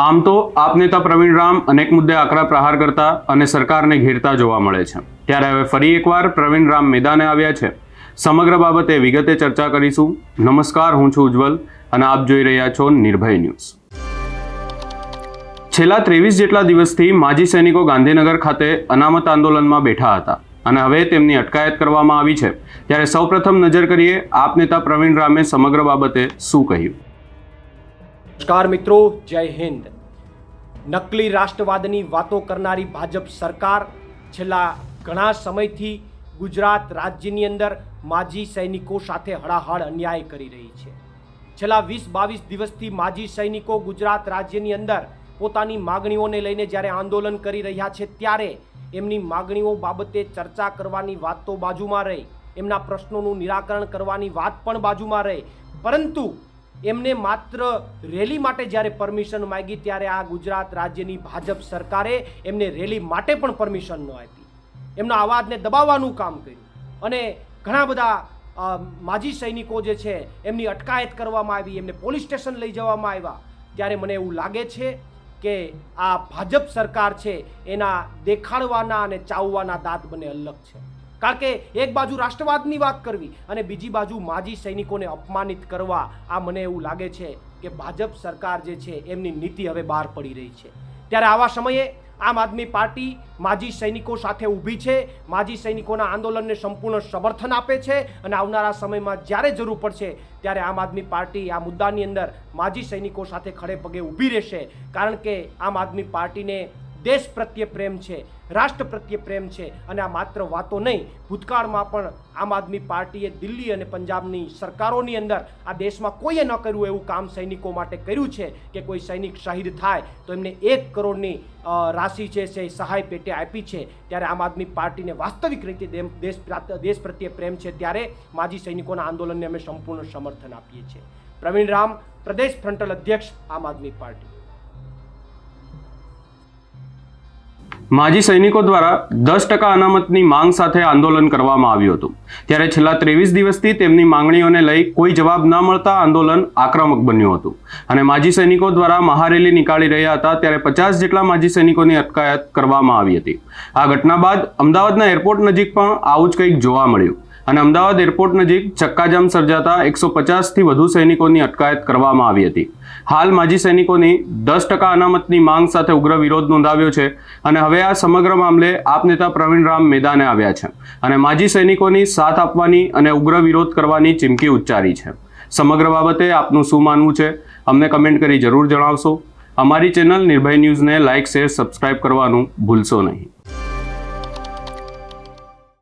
આમ તો આપ નેતા પ્રવીણ રામ અનેક મુદ્દે આકરા પ્રહાર કરતા અને સરકારને ઘેરતા જોવા મળે છે. ત્યારે હવે ફરી એકવાર પ્રવીણ રામ મેદાને આવ્યા છે. સમગ્ર બાબતે વિગતે ચર્ચા કરીશું. નમસ્કાર, હું છું ઉજ્જવલ અને આપ જોઈ રહ્યા છો નિર્ભય ન્યૂઝ. છેલ્લા ત્રેવીસ જેટલા દિવસથી માજી સૈનિકો ગાંધીનગર ખાતે અનામત આંદોલનમાં બેઠા હતા અને હવે તેમની અટકાયત કરવામાં આવી છે. ત્યારે સૌપ્રથમ નજર કરીએ આપ નેતા પ્રવીણ રામે સમગ્ર બાબતે શું કહ્યું? નમસ્કાર મિત્રો, જય હિન્દ. નકલી રાષ્ટ્રવાદની વાતો કરનારી ભાજપ સરકાર છેલ્લા ઘણા સમયથી ગુજરાત રાજ્યની અંદર માજી સૈનિકો સાથે હળાહળ અન્યાય કરી રહી છે. છેલ્લા વીસ બાવીસ દિવસથી માજી સૈનિકો ગુજરાત રાજ્યની અંદર પોતાની માગણીઓને લઈને જ્યારે આંદોલન કરી રહ્યા છે, ત્યારે એમની માગણીઓ બાબતે ચર્ચા કરવાની વાત તો બાજુમાં રહી, એમના પ્રશ્નોનું નિરાકરણ કરવાની વાત પણ બાજુમાં રહી. પરંતુ એમને માત્ર રેલી માટે જ્યારે પરમિશન માંગી ત્યારે આ ગુજરાત રાજ્યની ભાજપ સરકારે એમને રેલી માટે પણ પરમિશન ન આપી. એમના અવાજને દબાવવાનું કામ કર્યું. અને ઘણા બધા માજી સૈનિકો જે છે, એમની અટકાયત કરવામાં આવી, એમને પોલીસ સ્ટેશન લઈ જવામાં આવ્યા. ત્યારે મને એવું લાગે છે કે આ ભાજપ સરકાર છે, એના દેખાડવાના અને ચાવવાના દાંત બને અલગ છે. કારણ કે એક બાજુ રાષ્ટ્રવાદની વાત કરવી અને બીજી બાજુ માજી સૈનિકોને અપમાનિત કરવા, આ મને એવું લાગે છે કે ભાજપ સરકાર જે છે, એમની નીતિ હવે બહાર પડી રહી છે. ત્યારે આવા સમયે આમ આદમી પાર્ટી માજી સૈનિકો સાથે ઊભી છે. માજી સૈનિકોના આંદોલનને સંપૂર્ણ સમર્થન આપે છે અને આવનારા સમયમાં જ્યારે જરૂર પડશે ત્યારે આમ આદમી પાર્ટી આ મુદ્દાની અંદર માજી સૈનિકો સાથે ખડે પગે ઊભી રહેશે. કારણ કે આમ આદમી પાર્ટીને દેશ પ્રત્યે પ્રેમ છે, રાષ્ટ્ર પ્રત્યે પ્રેમ છે અને આ માત્ર વાતો નહીં, ભૂતકાળમાં પણ આમ આદમી પાર્ટીએ દિલ્હી અને પંજાબની સરકારોની અંદર આ દેશમાં કોઈએ ન કર્યું એવું કામ સૈનિકો માટે કર્યું છે કે કોઈ સૈનિક શહીદ થાય, તો એમને એક કરોડની રાશિ છે એ સહાય પેટે આપી છે. ત્યારે આમ આદમી પાર્ટીને વાસ્તવિક રીતે દેશ દેશ પ્રત્યે પ્રેમ છે ત્યારે માજી સૈનિકોના આંદોલનને અમે સંપૂર્ણ સમર્થન આપીએ છીએ. પ્રવીણ રામ, પ્રદેશ ફ્રન્ટલ અધ્યક્ષ આમ આદમી પાર્ટી. માજી સૈનિકો દ્વારા દસ ટકા અનામતની માંગ સાથે આંદોલન કરવામાં આવ્યું હતું. ત્યારે છેલ્લા ત્રેવીસ દિવસથી તેમની માંગણીઓને લઈ કોઈ જવાબ ન મળતા આંદોલન આક્રમક બન્યું હતું. અને માજી સૈનિકો દ્વારા મહારેલી નીકાળી રહ્યા હતા ત્યારે પચાસ જેટલા માજી સૈનિકોની અટકાયત કરવામાં આવી હતી. આ ઘટના બાદ અમદાવાદના એરપોર્ટ નજીક પણ આવું જ કંઈક જોવા મળ્યું. અને અમદાવાદ એરપોર્ટ નજીક ચક્કાજામ સર્જાતા એકસો પચાસથી વધુ સૈનિકોની અટકાયત કરવામાં આવી હતી. હાલ માજી સૈનિકોની દસ ટકા અનામતની માંગ સાથે ઉગ્ર વિરોધ નોંધાવ્યો છે અને હવે આ સમગ્ર મામલે આપ નેતા પ્રવીણ રામ મેદાને આવ્યા છે અને માજી સૈનિકોની સાથ આપવાની અને ઉગ્ર વિરોધ કરવાની ચીમકી ઉચ્ચારી છે. સમગ્ર બાબતે આપનું શું માનવું છે? અમને કમેન્ટ કરી જરૂર જણાવશો. અમારી ચેનલ નિર્ભય ન્યૂઝને લાઇક, શેર, સબસ્ક્રાઇબ કરવાનું ભૂલશો નહીં.